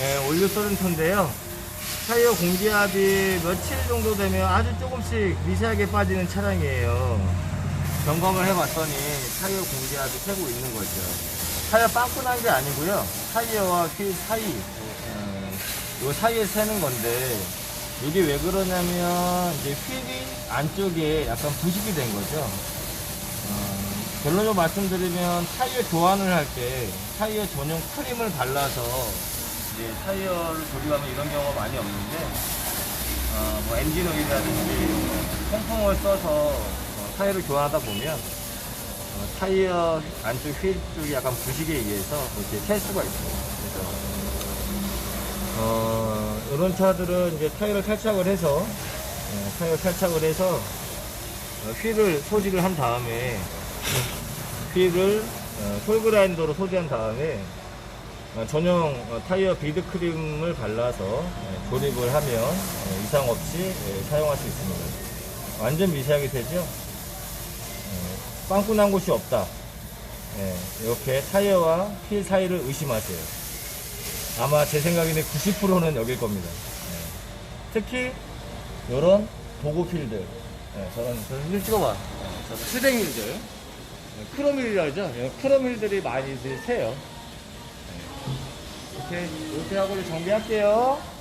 예, 올류 소렌토인데요. 타이어 공기압이 며칠 정도 되면 아주 조금씩 미세하게 빠지는 차량이에요. 점검을 해봤더니 타이어 공기압이 새고 있는 거죠. 타이어 빵꾸난 게 아니고요. 타이어와 휠 사이, 어, 요 사이에 새는 건데, 이게 왜 그러냐면, 이제 휠이 안쪽에 약간 부식이 된 거죠. 어, 결론적으로 말씀드리면, 타이어 교환을 할 때, 타이어 전용 크림을 발라서, 이제 타이어를 조립하면 이런 경우가 많이 없는데, 어, 뭐 엔진 오일이라든지 통풍을 써서 어, 타이어를 교환하다 보면 어, 타이어 안쪽 휠 쪽이 약간 부식에 의해서 이렇게 셀 수가 있어요. 그래서 어, 이런 차들은 이제 타이어를 탈착을 해서 어, 타이어 탈착을 해서 어, 휠을 소지를 한 다음에 휠을 어, 폴그라인더로 소지한 다음에 어, 전용 어, 타이어 비드 크림을 발라서 어, 조립을 하면 어, 이상 없이 예, 사용할 수 있습니다. 완전 미세하게 되죠? 예, 빵꾸 난 곳이 없다. 예, 이렇게 타이어와 휠 사이를 의심하세요. 아마 제 생각에는 90%는 여길 겁니다. 예. 특히 이런 보고 휠들, 예, 저런 저런 휠 찍어봐. 예, 저런 스댕 휠들, 예, 크롬 휠이라 죠 크롬 휠들이 많이들 새요. 이렇게, 이렇게 하고 이제 정비할게요.